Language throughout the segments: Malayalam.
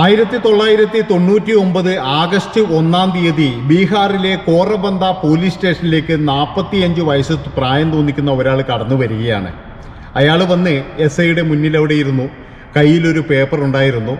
ആയിരത്തി തൊള്ളായിരത്തി തൊണ്ണൂറ്റി ഒമ്പത് ആഗസ്റ്റ് ഒന്നാം തീയതി ബീഹാറിലെ കോറബന്ത പോലീസ് സ്റ്റേഷനിലേക്ക് നാൽപ്പത്തിയഞ്ച് വയസ്സ് പ്രായം തോന്നിക്കുന്ന ഒരാൾ കടന്നു വരികയാണ്. അയാൾ വന്ന് എസ് ഐയുടെ മുന്നിൽ അവിടെ ഇരുന്നു കയ്യിലൊരു പേപ്പർ ഉണ്ടായിരുന്നു.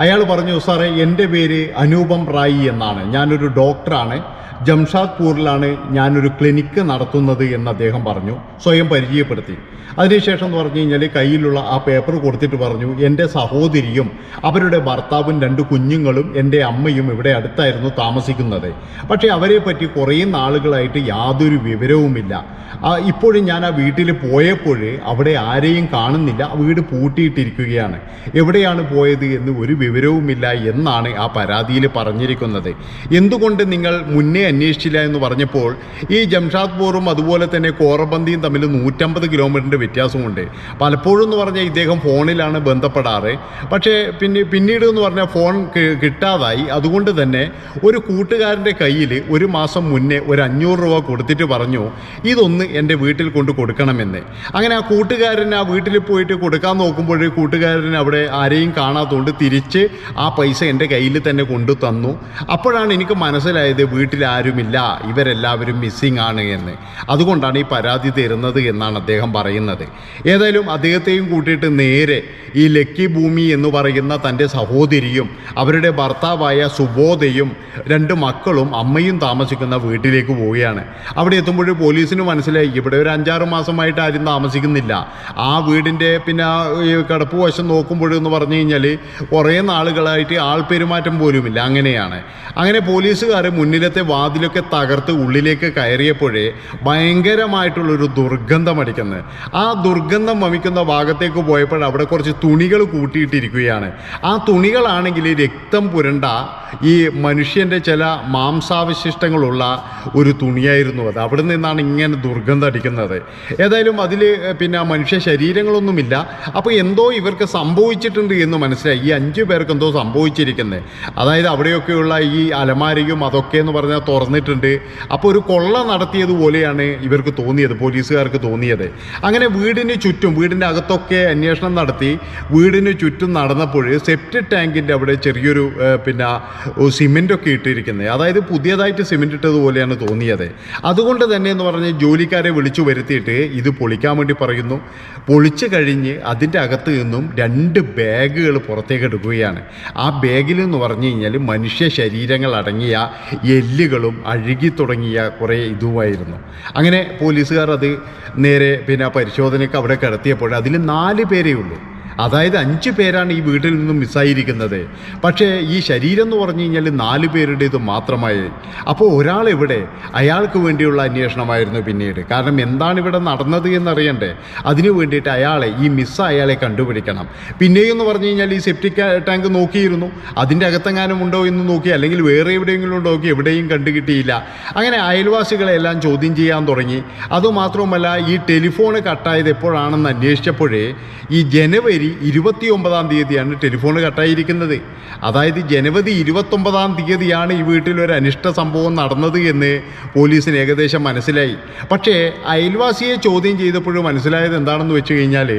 അയാൾ പറഞ്ഞു സാറേ എന്റെ പേര് അനൂപം റായി എന്നാണ്. ഞാനൊരു ഡോക്ടറാണ് ജംഷാദ്പൂരിലാണ് ഞാനൊരു ക്ലിനിക്ക് നടത്തുന്നത് എന്ന് അദ്ദേഹം പറഞ്ഞു. സ്വയം പരിചയപ്പെടുത്തി. അതിനുശേഷം എന്ന് പറഞ്ഞു കഴിഞ്ഞാൽ കയ്യിലുള്ള ആ പേപ്പർ കൊടുത്തിട്ട് പറഞ്ഞു എന്റെ സഹോദരിയും അവരുടെ ഭർത്താവും രണ്ട് കുഞ്ഞുങ്ങളും എന്റെ അമ്മയും ഇവിടെ അടുത്തായിരുന്നു താമസിക്കുന്നത്. പക്ഷേ അവരെ പറ്റി കുറേ നാളുകളായിട്ട് യാതൊരു വിവരവുമില്ല. ഇപ്പോഴും ഞാൻ ആ വീട്ടിൽ പോയപ്പോൾ അവിടെ ആരെയും കാണുന്നില്ല. വീട് പൂട്ടിയിട്ടിരിക്കുകയാണ്. എവിടെയാണ് പോയത് എന്ന് ഒരു വിവരവുമില്ല എന്നാണ് ആ പരാതിയിൽ പറഞ്ഞിരിക്കുന്നത്. എന്തുകൊണ്ട് നിങ്ങൾ മുന്നേ അന്വേഷിച്ചില്ല എന്ന് പറഞ്ഞപ്പോൾ ഈ ജംഷാദ്പൂറും അതുപോലെ തന്നെ കോറബന്ദിയും തമ്മിൽ നൂറ്റമ്പത് കിലോമീറ്ററിന്റെ വ്യത്യാസമുണ്ട്. പലപ്പോഴും എന്ന് പറഞ്ഞാൽ ഇദ്ദേഹം ഫോണിലാണ് ബന്ധപ്പെടാറ്. പക്ഷേ പിന്നെ പിന്നീട് എന്ന് പറഞ്ഞാൽ ഫോൺ കിട്ടാതായി. അതുകൊണ്ട് തന്നെ ഒരു കൂട്ടുകാരന്റെ കയ്യിൽ ഒരു മാസം മുന്നേ ഒരു അഞ്ഞൂറ് രൂപ കൊടുത്തിട്ട് പറഞ്ഞു ഇതൊന്ന് എന്റെ വീട്ടിൽ കൊണ്ട് കൊടുക്കണമെന്ന്. അങ്ങനെ ആ കൂട്ടുകാരൻ ആ വീട്ടിൽ പോയിട്ട് കൊടുക്കാൻ നോക്കുമ്പോൾ കൂട്ടുകാരൻ അവിടെ ആരെയും കാണാത്തതുകൊണ്ട് തിരിച്ച് ആ പൈസ എന്റെ കയ്യിൽ തന്നെ കൊണ്ടു തന്നു അപ്പോഴാണ് എനിക്ക് മനസ്സിലായത് വീട്ടിൽ ആരുമില്ല. ഇവരെല്ലാവരും മിസ്സിംഗ് ആണ് എന്ന്. അതുകൊണ്ടാണ് ഈ പരാതി തരുന്നത് എന്നാണ് അദ്ദേഹം പറയുന്നത്. ഏതായാലും അദ്ദേഹത്തെയും കൂട്ടിയിട്ട് നേരെ ഈ ലക്കി ഭൂമി എന്ന് പറയുന്ന തന്റെ സഹോദരിയും അവരുടെ ഭർത്താവായ സുബോധയും രണ്ട് മക്കളും അമ്മയും താമസിക്കുന്ന വീട്ടിലേക്ക് പോവുകയാണ്. അവിടെ എത്തുമ്പോൾ പോലീസിന് മനസ്സിലായി ഇവിടെ ഒരു അഞ്ചാറ് മാസമായിട്ട് ആരും താമസിക്കുന്നില്ല. ആ വീടിന്റെ പിന്നെ ഈ കിടപ്പ് വശം നോക്കുമ്പോഴെന്ന് പറഞ്ഞു കഴിഞ്ഞാൽ കുറേ നാളുകളായിട്ട് ആൾ പെരുമാറ്റം പോലുമില്ല. അങ്ങനെയാണ്. അങ്ങനെ പോലീസുകാർ മുന്നിലത്തെ വാതിലൊക്കെ തകർത്ത് ഉള്ളിലേക്ക് കയറിയപ്പോഴേ ഭയങ്കരമായിട്ടുള്ളൊരു ദുർഗന്ധം അടിക്കുന്നത് ആ ദുർഗന്ധം വമിക്കുന്ന ഭാഗത്തേക്ക് പോയപ്പോൾ അവിടെ കുറച്ച് തുണികൾ കൂട്ടിയിട്ടിരിക്കുകയാണ്. ആ തുണികളാണെങ്കിൽ രക്തം പുരണ്ട ഈ മനുഷ്യന്റെ ചില മാംസാവശിഷ്ടങ്ങളുള്ള ഒരു തുണിയായിരുന്നു അത്. അവിടെ നിന്നാണ് ഇങ്ങനെ ദുർഗന്ധം അടിക്കുന്നത് ഏതായാലും അതിൽ പിന്നെ മനുഷ്യ ശരീരങ്ങളൊന്നുമില്ല. അപ്പോൾ എന്തോ ഇവർക്ക് സംഭവിച്ചിട്ടുണ്ട് എന്ന് മനസ്സിലായി. ഈ അഞ്ചു പേർക്ക് എന്തോ സംഭവിച്ചിരിക്കുന്നത് അതായത് അവിടെയൊക്കെയുള്ള ഈ അലമാരിയും അതൊക്കെ എന്ന് പറഞ്ഞാൽ തുറന്നിട്ടുണ്ട്. അപ്പോൾ ഒരു കൊള്ള നടത്തിയതുപോലെയാണ് ഇവർക്ക് തോന്നിയത് പോലീസുകാർക്ക് തോന്നിയത്. അങ്ങനെ വീടിന് ചുറ്റും വീടിന്റെ അകത്തൊക്കെ അന്വേഷണം നടത്തി. വീടിന് ചുറ്റും നടന്നപ്പോൾ സെപ്റ്റ് ടാങ്കിന്റെ അവിടെ ചെറിയൊരു പിന്നെ സിമെന്റ് ഒക്കെ ഇട്ടിരിക്കുന്നത്. അതായത് പുതിയതായിട്ട് സിമെന്റ് ഇട്ടതുപോലെയാണ് തോന്നിയത്. അതുകൊണ്ട് തന്നെ എന്ന് പറഞ്ഞ് ജോലിക്കാരെ വിളിച്ചു വരുത്തിയിട്ട് ഇത് പൊളിക്കാൻ വേണ്ടി പറയുന്നു. പൊളിച്ചു കഴിഞ്ഞ് അതിന്റെ അകത്ത് നിന്നും രണ്ട് ബാഗുകൾ പുറത്തേക്ക് എടുക്കുകയാണ്. ആ ബാഗിൽ എന്ന് പറഞ്ഞു കഴിഞ്ഞാൽ മനുഷ്യ ശരീരങ്ങൾ അടങ്ങിയ എല്ലുകളും അഴുകി തുടങ്ങിയ കുറേ ഇതുമായിരുന്നു. അങ്ങനെ പോലീസുകാർ അത് നേരെ പിന്നെ പരിശോധനയ്ക്ക് അവിടെ കിടത്തിയപ്പോൾ അതിൽ നാല് പേരേ ഉള്ളൂ. അതായത് അഞ്ച് പേരാണ് ഈ വീട്ടിൽ നിന്നും മിസ്സായിരിക്കുന്നത്. പക്ഷേ ഈ ശരീരം എന്ന് പറഞ്ഞു കഴിഞ്ഞാൽ നാല് പേരുടേത് മാത്രമായി. അപ്പോൾ ഒരാൾ എവിടെ അയാൾക്ക് വേണ്ടിയുള്ള അന്വേഷണമായിരുന്നു പിന്നീട്. കാരണം എന്താണ് ഇവിടെ നടന്നത് എന്നറിയണ്ടേ? അതിനു വേണ്ടിയിട്ട് അയാളെ ഈ മിസ്സ് അയാളെ കണ്ടുപിടിക്കണം. പിന്നെയും എന്ന് പറഞ്ഞു കഴിഞ്ഞാൽ ഈ സെപ്റ്റിക് ടാങ്ക് നോക്കിയിരുന്നു. അതിന്റെ അകത്തെങ്ങാനും ഉണ്ടോ എന്ന് നോക്കി അല്ലെങ്കിൽ വേറെ എവിടെയെങ്കിലും ഉണ്ടോ നോക്കി എവിടെയും കണ്ടു കിട്ടിയില്ല അങ്ങനെ അയൽവാസികളെല്ലാം ചോദ്യം ചെയ്യാൻ തുടങ്ങി. അതുമാത്രവുമല്ല ഈ ടെലിഫോൺ കട്ടായത് എപ്പോഴാണെന്ന് അന്വേഷിച്ചപ്പോഴേ ഈ ജനുവരി ഇരുപത്തി ഒമ്പതാം തീയതിയാണ് ടെലിഫോൺ കട്ടായിരിക്കുന്നത്. അതായത് ജനുവരി ഇരുപത്തൊമ്പതാം തീയതിയാണ് ഈ വീട്ടിൽ ഒരു അനിഷ്ട സംഭവം നടന്നത് എന്ന് പോലീസിന് ഏകദേശം മനസ്സിലായി. പക്ഷേ അയൽവാസിയെ ചോദ്യം ചെയ്തപ്പോഴും മനസ്സിലായത് എന്താണെന്ന് വെച്ച് കഴിഞ്ഞാൽ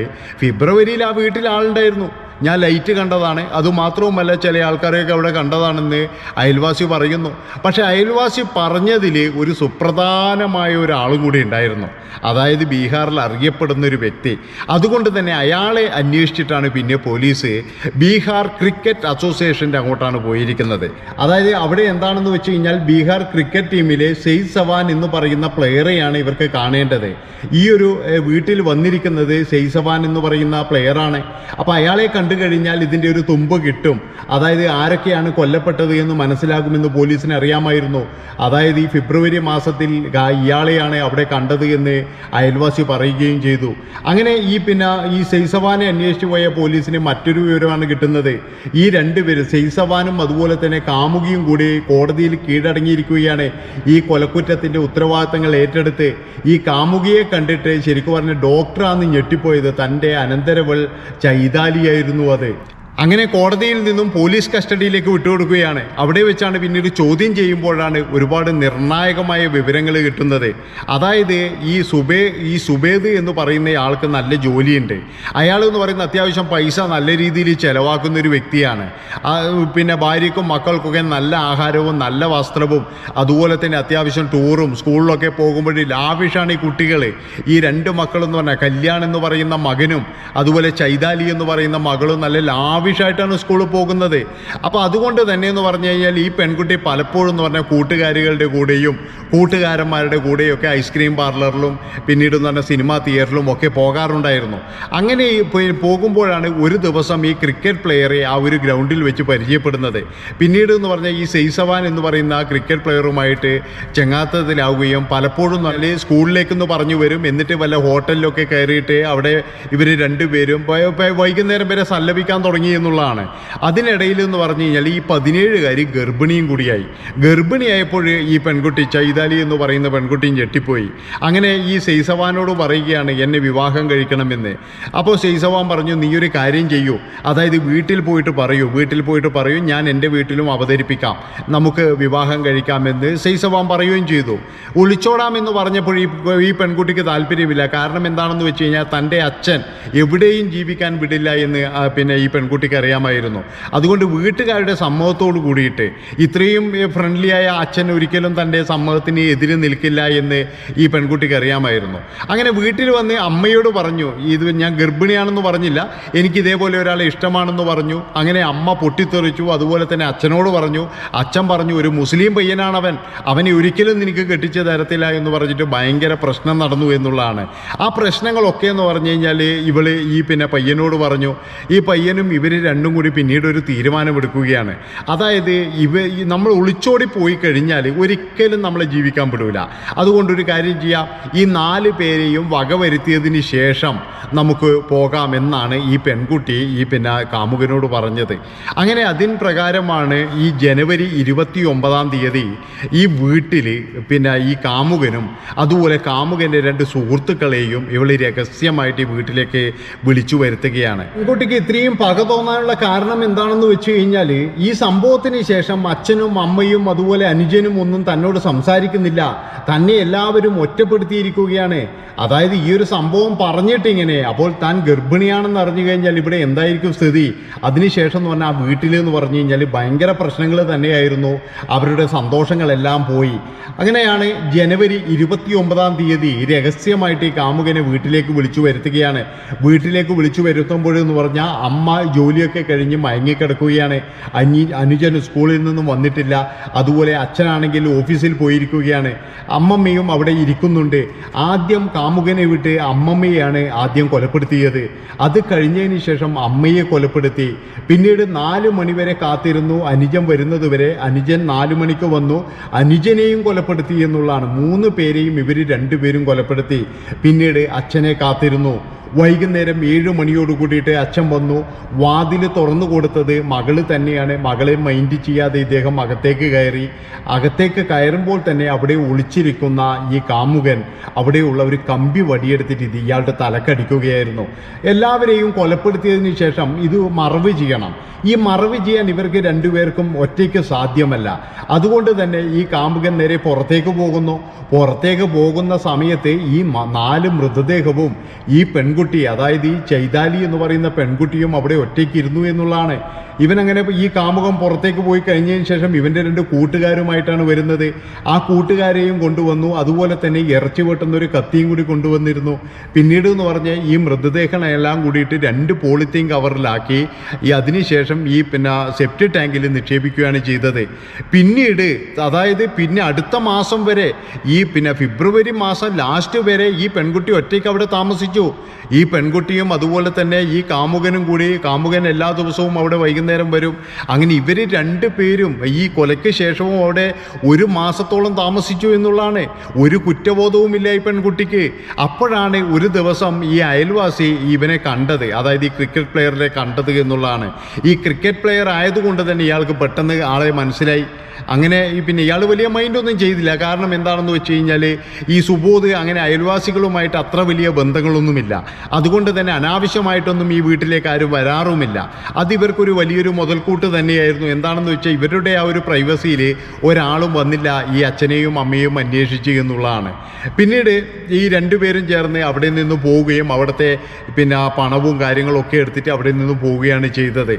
ഫെബ്രുവരിയിൽ ആ വീട്ടിൽ ആളുണ്ടായിരുന്നു. ഞാൻ ലൈറ്റ് കണ്ടതാണ്. അതുമാത്രവുമല്ല ചില ആൾക്കാരെയൊക്കെ അവിടെ കണ്ടതാണെന്ന് അയൽവാസി പറയുന്നു. പക്ഷേ അയൽവാസി പറഞ്ഞതിൽ ഒരു സുപ്രധാനമായ ഒരാളും കൂടി ഉണ്ടായിരുന്നു. അതായത് ബീഹാറിൽ അറിയപ്പെടുന്ന ഒരു വ്യക്തി. അതുകൊണ്ട് തന്നെ അയാളെ അന്വേഷിച്ചിട്ടാണ് പിന്നെ പോലീസ് ബീഹാർ ക്രിക്കറ്റ് അസോസിയേഷന്റെ അങ്ങോട്ടാണ് പോയിരിക്കുന്നത്. അതായത് അവിടെ എന്താണെന്ന് വെച്ച് കഴിഞ്ഞാൽ ബീഹാർ ക്രിക്കറ്റ് ടീമിലെ സെയ്ദ് സവാൻ എന്ന് പറയുന്ന പ്ലെയറെയാണ് ഇവർക്ക് കാണേണ്ടത്. ഈ ഒരു വീട്ടിൽ വന്നിരിക്കുന്നത് സെയ്ദ് സവാൻ എന്ന് പറയുന്ന പ്ലെയറാണ്. അപ്പോൾ അയാളെ കണ്ടു കഴിഞ്ഞാൽ ഇതിന്റെ ഒരു തുമ്പ് കിട്ടും. അതായത് ആരൊക്കെയാണ് കൊല്ലപ്പെട്ടത് എന്ന് മനസ്സിലാകുമെന്ന് പോലീസിന് അറിയാമായിരുന്നു. അതായത് ഈ ഫെബ്രുവരി മാസത്തിൽ ഇയാളെയാണ് അവിടെ കണ്ടത് എന്ന് അയൽവാസി പറയുകയും ചെയ്തു. അങ്ങനെ ഈ പിന്നെ ഈ സെയ്സവാനെ അന്വേഷിച്ചു പോയ പോലീസിന് മറ്റൊരു വിവരമാണ് കിട്ടുന്നത്. ഈ രണ്ടുപേരും സെയ്സവാനും അതുപോലെ തന്നെ കാമുകിയും കൂടി കോടതിയിൽ കീഴടങ്ങിയിരിക്കുകയാണ് ഈ കൊലക്കുറ്റത്തിന്റെ ഉത്തരവാദിത്തങ്ങൾ ഏറ്റെടുത്ത്. ഈ കാമുകിയെ കണ്ടിട്ട് ശരിക്കും പറഞ്ഞ ഡോക്ടറാന്ന് ഞെട്ടിപ്പോയത് തന്റെ അനന്തരവൾ ചൈതാലിയായിരുന്നു. അത് അങ്ങനെ കോടതിയിൽ നിന്നും പോലീസ് കസ്റ്റഡിയിലേക്ക് വിട്ടുകൊടുക്കുകയാണ്. അവിടെ വെച്ചാണ് പിന്നീട് ചോദ്യം ചെയ്യുമ്പോഴാണ് ഒരുപാട് നിർണായകമായ വിവരങ്ങൾ കിട്ടുന്നത്. അതായത് ഈ സുബേ ഈ സുബേദ് എന്ന് പറയുന്ന ആൾക്ക് നല്ല ജോലിയുണ്ട്. അയാൾ എന്ന് പറയുന്ന അത്യാവശ്യം പൈസ നല്ല രീതിയിൽ ചിലവാക്കുന്ന ഒരു വ്യക്തിയാണ്. പിന്നെ ഭാര്യയ്ക്കും മക്കൾക്കൊക്കെ നല്ല ആഹാരവും നല്ല വസ്ത്രവും അതുപോലെ തന്നെ അത്യാവശ്യം ടൂറും സ്കൂളിലൊക്കെ പോകുമ്പോൾ ലാവിഷാണ് ഈ കുട്ടികൾ ഈ രണ്ട് മക്കളെന്ന് പറഞ്ഞാൽ കല്യാൺ എന്ന് പറയുന്ന മകനും അതുപോലെ ചൈതാലി എന്ന് പറയുന്ന മകളും നല്ല ലാവിഷായിട്ടാണ് സ്കൂളിൽ പോകുന്നത്. അപ്പോൾ അതുകൊണ്ട് തന്നെ എന്ന് പറഞ്ഞു കഴിഞ്ഞാൽ ഈ പെൺകുട്ടി പലപ്പോഴും എന്ന് പറഞ്ഞാൽ കൂട്ടുകാരികളുടെ കൂടെയും കൂട്ടുകാരന്മാരുടെ കൂടെയും ഒക്കെ ഐസ്ക്രീം പാർലറിലും പിന്നീട് എന്ന് പറഞ്ഞാൽ സിനിമാ തിയേറ്ററിലും ഒക്കെ പോകാറുണ്ടായിരുന്നു. അങ്ങനെ പോകുമ്പോഴാണ് ഒരു ദിവസം ഈ ക്രിക്കറ്റ് പ്ലെയറെ ആ ഒരു ഗ്രൗണ്ടിൽ വെച്ച് പരിചയപ്പെടുന്നത്. പിന്നീട് എന്ന് പറഞ്ഞാൽ ഈ സെയ്സവാൻ എന്ന് പറയുന്ന ആ ക്രിക്കറ്റ് പ്ലെയറുമായിട്ട് ചെങ്ങാത്തതിലാവുകയും പലപ്പോഴും നല്ല സ്കൂളിലേക്കെന്ന് പറഞ്ഞു വരും. എന്നിട്ട് വല്ല ഹോട്ടലിലൊക്കെ കയറിയിട്ട് അവിടെ ഇവർ രണ്ടുപേരും വൈകുന്നേരം വരെ സല്ലപിക്കാൻ തുടങ്ങി എന്നുള്ളതാണ്. അതിനിടയിൽ എന്ന് പറഞ്ഞു കഴിഞ്ഞാൽ ഈ പതിനേഴുകാരി ഗർഭിണിയും കൂടിയായി. ഗർഭിണിയായപ്പോൾ ഈ പെൺകുട്ടി ചൈതാലി എന്ന് പറയുന്ന പെൺകുട്ടിയും ഞെട്ടിപ്പോയി. അങ്ങനെ ഈ സെയ്സവാനോട് പറയുകയാണ് എന്നെ വിവാഹം കഴിക്കണമെന്ന്. അപ്പോൾ സെയ്സവാൻ പറഞ്ഞു നീ ഒരു കാര്യം ചെയ്യൂ. അതായത് വീട്ടിൽ പോയിട്ട് പറയൂ. വീട്ടിൽ പോയിട്ട് പറയൂ ഞാൻ എന്റെ വീട്ടിലും അവതരിപ്പിക്കാം. നമുക്ക് വിവാഹം കഴിക്കാമെന്ന് സെയ്സവാൻ പറയുകയും ചെയ്തു. ഒളിച്ചോടാമെന്ന് പറഞ്ഞപ്പോൾ ഈ ഈ പെൺകുട്ടിക്ക് താല്പര്യമില്ല. കാരണം എന്താണെന്ന് വെച്ച് കഴിഞ്ഞാൽ തന്റെ അച്ഛൻ എവിടെയും ജീവിക്കാൻ വിടില്ല എന്ന് പിന്നെ ഈ പെൺകുട്ടിക്ക് അറിയാമായിരുന്നു. അതുകൊണ്ട് വീട്ടുകാരുടെ സമ്മതത്തോട് കൂടിയിട്ട് ഇത്രയും ഫ്രണ്ട്ലിയായ അച്ഛൻ ഒരിക്കലും തന്റെ സമ്മതത്തിന് എതിര് നിൽക്കില്ല എന്ന് ഈ പെൺകുട്ടിക്ക് അറിയാമായിരുന്നു. അങ്ങനെ വീട്ടിൽ വന്ന് അമ്മയോട് പറഞ്ഞു ഇത് ഞാൻ ഗർഭിണിയാണെന്ന് പറഞ്ഞില്ല എനിക്ക് ഇതേപോലെ ഒരാളെ ഇഷ്ടമാണെന്ന് പറഞ്ഞു. അങ്ങനെ അമ്മ പൊട്ടിത്തെറിച്ചു അതുപോലെ തന്നെ അച്ഛനോട് പറഞ്ഞു അച്ഛൻ പറഞ്ഞു ഒരു മുസ്ലിം പയ്യനാണവൻ അവനെ ഒരിക്കലും നിനക്ക് കെട്ടിച്ച തരത്തില്ല എന്ന് പറഞ്ഞിട്ട് ഭയങ്കര പ്രശ്നം നടന്നു എന്നുള്ളതാണ്. ആ പ്രശ്നങ്ങളൊക്കെ എന്ന് പറഞ്ഞു കഴിഞ്ഞാൽ ഇവൾ ഈ പിന്നെ പയ്യനോട് പറഞ്ഞു ഈ പയ്യനും ഇവർ രണ്ടും കൂടി പിന്നീട് ഒരു തീരുമാനമെടുക്കുകയാണ് അതായത് ഇവ നമ്മൾ ഒളിച്ചോടി പോയി കഴിഞ്ഞാൽ ഒരിക്കലും നമ്മളെ ജീവിക്കാൻ വിടൂല അതുകൊണ്ടൊരു കാര്യം ചെയ്യാം. ഈ നാല് പേരെയും വകവരുത്തിയതിന് ശേഷം നമുക്ക് പോകാമെന്നാണ് ഈ പെൺകുട്ടി ഈ പിന്നെ കാമുകനോട് പറഞ്ഞത്. അങ്ങനെ അതിൻ പ്രകാരമാണ് ഈ ജനുവരി ഇരുപത്തി ഒമ്പതാം തീയതി ഈ വീട്ടിൽ പിന്നെ ഈ കാമുകനും അതുപോലെ കാമുകന്റെ രണ്ട് സുഹൃത്തുക്കളെയും ഇവൾ രഹസ്യമായിട്ട് ഈ വീട്ടിലേക്ക് വിളിച്ചു വരുത്തുകയാണ്. പെൺകുട്ടിക്ക് ഇത്രയും പക തോന്നാനുള്ള കാരണം എന്താണെന്ന് വെച്ച് കഴിഞ്ഞാൽ ഈ സംഭവത്തിന് ശേഷം അച്ഛനും അമ്മയും അതുപോലെ അനുജനും ഒന്നും തന്നോട് സംസാരിക്കുന്നില്ല. തന്നെ എല്ലാവരും ഒറ്റപ്പെടുത്തിയിരിക്കുകയാണ്. അതായത് ഈ ഒരു സംഭവം പറഞ്ഞിട്ട് ഇങ്ങനെ അപ്പോൾ താൻ ഗർഭിണിയാണെന്ന് അറിഞ്ഞു കഴിഞ്ഞാൽ ഇവിടെ എന്തായിരിക്കും സ്ഥിതി? അതിനുശേഷം എന്ന് പറഞ്ഞാൽ ആ വീട്ടിൽ എന്ന് പറഞ്ഞു കഴിഞ്ഞാൽ ഭയങ്കര പ്രശ്നങ്ങൾ തന്നെയായിരുന്നു. അവരുടെ സന്തോഷങ്ങളെല്ലാം പോയി. അങ്ങനെയാണ് ജനുവരി ഇരുപത്തി ഒമ്പതാം തീയതി രഹസ്യമായിട്ട് ഈ കാമുകനെ വീട്ടിലേക്ക് വിളിച്ചു വരുത്തുകയാണ്. വീട്ടിലേക്ക് വിളിച്ചു വരുത്തുമ്പോഴെന്ന് പറഞ്ഞാൽ അമ്മ ജോലിയൊക്കെ കഴിഞ്ഞ് മയങ്ങിക്കിടക്കുകയാണ് അനി അനുജൻ സ്കൂളിൽ നിന്നും വന്നിട്ടില്ല. അതുപോലെ അച്ഛനാണെങ്കിൽ ഓഫീസിൽ പോയിരിക്കുകയാണ്. അമ്മമ്മയും അവിടെ ഇരിക്കുന്നുണ്ട്. ആദ്യം കാമുകനെ വിട്ട് അമ്മമ്മയാണ് ആദ്യം കൊലപ്പെടുത്തിയത്. അത് കഴിഞ്ഞതിന് ശേഷം അമ്മയെ കൊലപ്പെടുത്തി. പിന്നീട് നാല് മണിവരെ കാത്തിരുന്നു. അനുജൻ വരുന്നതുവരെ അനുജൻ നാല് മണിക്ക് വന്നു. അനുജനെയും കൊലപ്പെടുത്തി എന്നുള്ളതാണ്. മൂന്ന് പേരെയും ഇവർ രണ്ടുപേരും കൊലപ്പെടുത്തി. പിന്നീട് അച്ഛനെ കാത്തിരുന്നു. വൈകുന്നേരം ഏഴ് മണിയോട് കൂടിയിട്ട് അച്ഛൻ വന്നു. വാതിൽ തുറന്നു കൊടുത്തത് മകൾ തന്നെയാണ്. മകളെ മൈൻഡ് ചെയ്യാതെ ഇദ്ദേഹം അകത്തേക്ക് കയറി. അകത്തേക്ക് കയറുമ്പോൾ തന്നെ അവിടെ ഒളിച്ചിരിക്കുന്ന ഈ കാമുകൻ അവിടെയുള്ള ഒരു കമ്പി വടിയെടുത്തിട്ട് ഇത് ഇയാളുടെ തലക്കടിക്കുകയായിരുന്നു. എല്ലാവരെയും കൊലപ്പെടുത്തിയതിന് ശേഷം ഇത് മറവ് ചെയ്യണം. ഈ മറവ് ചെയ്യാൻ ഇവർക്ക് രണ്ടുപേർക്കും ഒറ്റയ്ക്ക് സാധ്യമല്ല. അതുകൊണ്ട് തന്നെ ഈ കാമുകൻ നേരെ പുറത്തേക്ക് പോകുന്നു. പുറത്തേക്ക് പോകുന്ന സമയത്ത് ഈ നാല് മൃതദേഹവും ഈ പെൺകുട്ടി അതായത് ഈ ചൈതാലി എന്ന് പറയുന്ന പെൺകുട്ടിയും അവിടെ ഒറ്റയ്ക്ക് ഇരുന്നു എന്നുള്ളതാണ് ഇവനങ്ങനെ ഈ കാമുകം പുറത്തേക്ക് പോയി കഴിഞ്ഞതിന് ശേഷം ഇവന്റെ രണ്ട് കൂട്ടുകാരുമായിട്ടാണ് വരുന്നത്. ആ കൂട്ടുകാരെയും കൊണ്ടുവന്നു. അതുപോലെ തന്നെ ഇറച്ചി വെട്ടുന്ന ഒരു കത്തിയും കൂടി കൊണ്ടുവന്നിരുന്നു. പിന്നീട് എന്ന് പറഞ്ഞാൽ ഈ മൃതദേഹങ്ങളെല്ലാം കൂടിയിട്ട് രണ്ട് പോളിത്തീൻ കവറിലാക്കി. ഈ അതിനുശേഷം ഈ പിന്നെ സെപ്റ്റി ടാങ്കിൽ നിക്ഷേപിക്കുകയാണ് ചെയ്തത്. പിന്നീട് അതായത് പിന്നെ അടുത്ത മാസം വരെ ഈ പിന്നെ ഫെബ്രുവരി മാസം ലാസ്റ്റ് വരെ ഈ പെൺകുട്ടി ഒറ്റയ്ക്ക് അവിടെ താമസിച്ചു. ഈ പെൺകുട്ടിയും അതുപോലെ തന്നെ ഈ കാമുകനും കൂടി കാമുകൻ എല്ലാ ദിവസവും അവിടെ വൈകുന്നേരം വൈകുന്നേരം വരും. അങ്ങനെ ഇവർ രണ്ട് പേരും ഈ കൊലയ്ക്ക് ശേഷവും അവിടെ ഒരു മാസത്തോളം താമസിച്ചു എന്നുള്ളതാണ്. ഒരു കുറ്റബോധവുമില്ല ഈ പെൺകുട്ടിക്ക്. അപ്പോഴാണ് ഒരു ദിവസം ഈ അയൽവാസി ഇവനെ കണ്ടത്. അതായത് ഈ ക്രിക്കറ്റ് പ്ലെയറിനെ കണ്ടത് എന്നുള്ളതാണ്. ഈ ക്രിക്കറ്റ് പ്ലെയർ ആയതുകൊണ്ട് തന്നെ ഇയാൾക്ക് പെട്ടെന്ന് ആളെ മനസ്സിലായി. അങ്ങനെ പിന്നെ ഇയാൾ വലിയ മൈൻഡൊന്നും ചെയ്തില്ല. കാരണം എന്താണെന്ന് വെച്ച് കഴിഞ്ഞാൽ ഈ സുബോധ് അങ്ങനെ അയൽവാസികളുമായിട്ട് അത്ര വലിയ ബന്ധങ്ങളൊന്നുമില്ല. അതുകൊണ്ട് തന്നെ അനാവശ്യമായിട്ടൊന്നും ഈ വീട്ടിലേക്ക് ആരും വരാറുമില്ല. അത് ഇവർക്കൊരു വലിയൊരു മുതൽക്കൂട്ട് തന്നെയായിരുന്നു. എന്താണെന്ന് വെച്ചാൽ ഇവരുടെ ആ ഒരു പ്രൈവസിയിൽ ഒരാളും വന്നില്ല ഈ അച്ഛനെയും അമ്മയും അന്വേഷിച്ച് എന്നുള്ളതാണ്. പിന്നീട് ഈ രണ്ടുപേരും ചേർന്ന് അവിടെ നിന്ന് പോവുകയും അവിടുത്തെ പിന്നെ പണവും കാര്യങ്ങളൊക്കെ എടുത്തിട്ട് അവിടെ നിന്ന് പോവുകയാണ് ചെയ്തത്.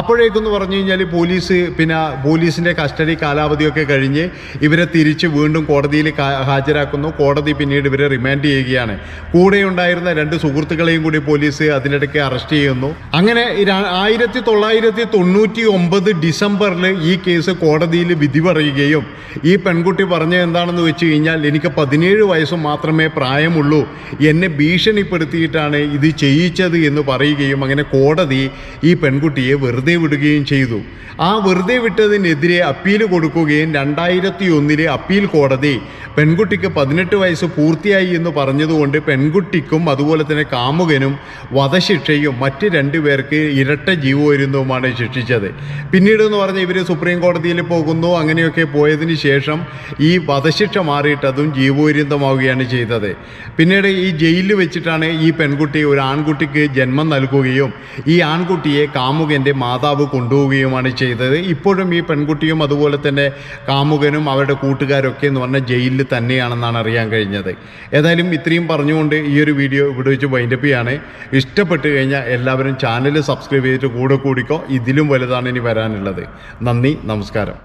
അപ്പോഴേക്കെന്ന് പറഞ്ഞു കഴിഞ്ഞാൽ പോലീസ് പിന്നെ പോലീസിന്റെ കസ്റ്റഡി കാലാവധിയൊക്കെ കഴിഞ്ഞ് ഇവരെ തിരിച്ച് വീണ്ടും കോടതിയിൽ ഹാജരാക്കുന്നു. കോടതി പിന്നീട് ഇവരെ റിമാൻഡ് ചെയ്യുകയാണ്. കൂടെ ഉണ്ടായിരുന്ന രണ്ട് സുഹൃത്തുക്കളെയും കൂടി പോലീസ് അതിനിടയ്ക്ക് അറസ്റ്റ് ചെയ്യുന്നു. അങ്ങനെ ആയിരത്തി തൊള്ളായിരത്തി തൊണ്ണൂറ്റി ഒമ്പത് ഡിസംബറിൽ ഈ കേസ് കോടതിയിൽ വിധി പറയുകയും ഈ പെൺകുട്ടി പറഞ്ഞത് എന്താണെന്ന് വെച്ച് കഴിഞ്ഞാൽ എനിക്ക് പതിനേഴ് വയസ്സ് മാത്രമേ പ്രായമുള്ളൂ. എന്നെ ഭീഷണിപ്പെടുത്തിയിട്ടാണ് ഇത് ചെയ്യിച്ചത് എന്ന് പറയുകയും അങ്ങനെ കോടതി ഈ പെൺകുട്ടിയെ വെറുതെ വിടുകയും ചെയ്തു. ആ വെറുതെ വിട്ടതിനെതിരെ അപ്പീൽ കൊടുക്കുകയും രണ്ടായിരത്തി ഒന്നിലെ അപ്പീൽ കോടതി പെൺകുട്ടിക്ക് പതിനെട്ട് വയസ്സ് പൂർത്തിയായി എന്ന് പറഞ്ഞതുകൊണ്ട് പെൺകുട്ടിക്കും അതുപോലെ തന്നെ കാമുകനും വധശിക്ഷയും മറ്റ് രണ്ടു പേർക്ക് ഇരട്ട ജീവപര്യന്തവുമാണ് ശിക്ഷിച്ചത്. പിന്നീട് എന്ന് പറഞ്ഞാൽ ഇവർ സുപ്രീം കോടതിയിൽ പോകുന്നു. അങ്ങനെയൊക്കെ പോയതിന് ശേഷം ഈ വധശിക്ഷ മാറിയിട്ട് അതും ജീവപര്യന്തമാവുകയാണ് ചെയ്തത്. പിന്നീട് ഈ ജയിലിൽ വെച്ചിട്ടാണ് ഈ പെൺകുട്ടി ഒരു ആൺകുട്ടിക്ക് ജന്മം നൽകുകയും ഈ ആൺകുട്ടിയെ കാമുകന്റെ മാതാവ് കൊണ്ടുപോവുകയുമാണ് ചെയ്തത്. ഇപ്പോഴും ഈ പെൺകുട്ടിയും അതുപോലെ തന്നെ കാമുകനും അവരുടെ കൂട്ടുകാരൊക്കെ എന്ന് പറഞ്ഞാൽ ജയിലിൽ തന്നെയാണെന്നാണ് അറിയാൻ കഴിഞ്ഞത്. ഏതായാലും ഇത്രയും പറഞ്ഞുകൊണ്ട് ഈ ഒരു വീഡിയോ ഇവിടെ വെച്ച് വൈൻഡപ്പ് ചെയ്യാണ്. ഇഷ്ടപ്പെട്ട് കഴിഞ്ഞാൽ എല്ലാവരും ചാനൽ സബ്സ്ക്രൈബ് ചെയ്തിട്ട് കൂടെ കൂടിക്കോ. ഇതിലും വലുതാണ് ഇനി വരാനുള്ളത്. നന്ദി നമസ്കാരം.